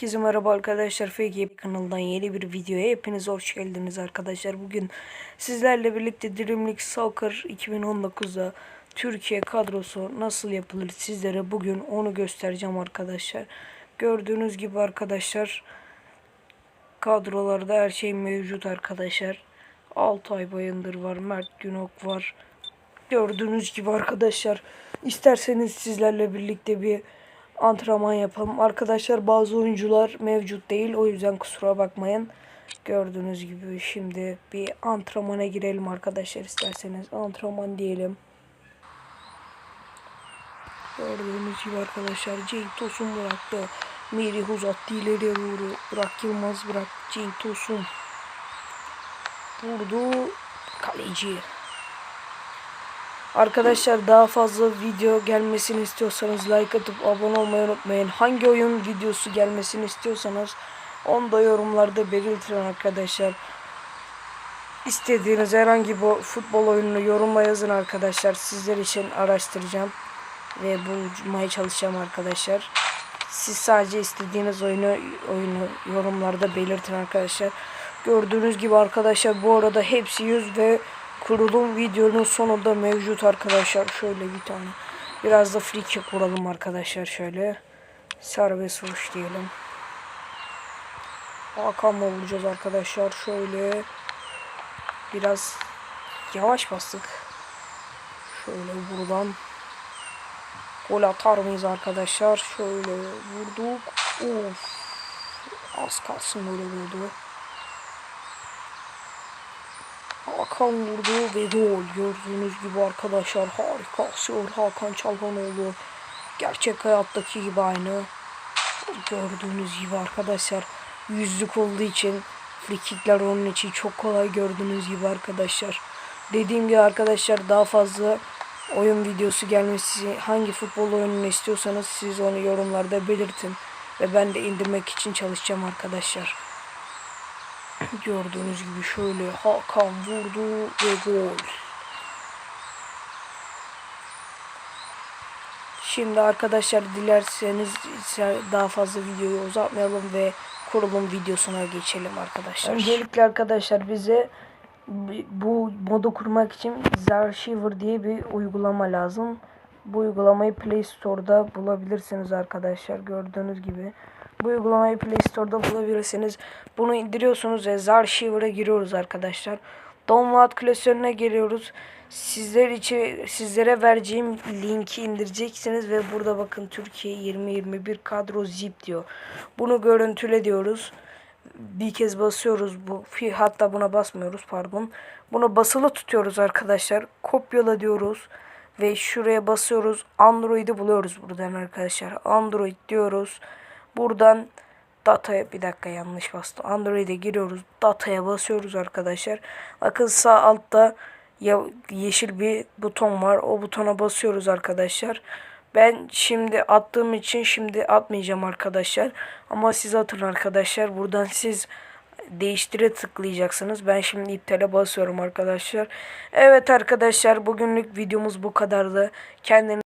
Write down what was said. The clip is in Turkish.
Herkese merhaba arkadaşlar. FG kanalından yeni bir videoya hepiniz hoş geldiniz arkadaşlar. Bugün sizlerle birlikte Dream League Soccer 2019'da Türkiye kadrosu nasıl yapılır sizlere bugün onu göstereceğim arkadaşlar. Gördüğünüz gibi arkadaşlar kadrolarda her şey mevcut arkadaşlar. Altay Bayındır var, Mert Günok var. Gördüğünüz gibi arkadaşlar isterseniz sizlerle birlikte bir antrenman yapalım. Arkadaşlar bazı oyuncular mevcut değil. O yüzden kusura bakmayın. Gördüğünüz gibi şimdi bir antrenmana girelim arkadaşlar isterseniz. Antrenman diyelim. Gördüğünüz gibi arkadaşlar Cenk Tosun bıraktı. Merih uzattı ileriye doğru. Burak Yılmaz bırak. Cenk Tosun. Vurdu. Kaleci. Arkadaşlar daha fazla video gelmesini istiyorsanız like atıp abone olmayı unutmayın. Hangi oyun videosu gelmesini istiyorsanız onu da yorumlarda belirtin arkadaşlar. İstediğiniz herhangi bir futbol oyununu yorumla yazın arkadaşlar. Sizler için araştıracağım ve bulmaya çalışacağım arkadaşlar. Siz sadece istediğiniz oyunu oyunu yorumlarda belirtin arkadaşlar. Gördüğünüz gibi arkadaşlar bu arada hepsi 100 ve kurulum videonun sonunda mevcut arkadaşlar. Şöyle bir tane. Biraz da free kick vuralım arkadaşlar şöyle. Serbest vuruş diyelim. Hakan'la vuracağız arkadaşlar. Şöyle biraz yavaş bastık. Şöyle buradan gol atar mıyız arkadaşlar? Şöyle vurduk. Of. Az kalsın böyle vurdu. Hakan vurdu ve gol. Gördüğünüz gibi arkadaşlar harika asıyor Hakan Çalhanoğlu. Gerçek hayattaki gibi aynı. Gördüğünüz gibi arkadaşlar yüzlük olduğu için frikikler onun için çok kolay gördüğünüz gibi arkadaşlar. Dediğim gibi arkadaşlar daha fazla oyun videosu gelmesi hangi futbol oyununu istiyorsanız siz onu yorumlarda belirtin. Ve ben de indirmek için çalışacağım arkadaşlar. Gördüğünüz gibi şöyle Hakan vurdu ve gol. Şimdi arkadaşlar dilerseniz daha fazla videoyu uzatmayalım ve kurulum videosuna geçelim arkadaşlar. Öncelikle arkadaşlar bize bu modu kurmak için Zarshiver diye bir uygulama lazım. Bu uygulamayı Play Store'da bulabilirsiniz arkadaşlar gördüğünüz gibi. Bu uygulamayı Play Store'da bulabilirsiniz. Bunu indiriyorsunuz ve Zarshiver'a giriyoruz arkadaşlar. Download klasörüne giriyoruz. Sizler için sizlere vereceğim linki indireceksiniz ve burada bakın Türkiye 2021 kadro zip diyor. Bunu görüntüle diyoruz. Bir kez basıyoruz bu hatta buna basmıyoruz pardon. Bunu basılı tutuyoruz arkadaşlar. Kopyala diyoruz ve şuraya basıyoruz. Android'i buluyoruz buradan arkadaşlar. Android diyoruz. Buradan dataya bir dakika yanlış bastım. Android'e giriyoruz. Dataya basıyoruz arkadaşlar. Bakın sağ altta ya yeşil bir buton var. O butona basıyoruz arkadaşlar. Ben şimdi attığım için şimdi atmayacağım arkadaşlar. Ama siz atın arkadaşlar. Buradan siz değiştire tıklayacaksınız. Ben şimdi iptale basıyorum arkadaşlar. Evet arkadaşlar bugünlük videomuz bu kadardı. Kendinize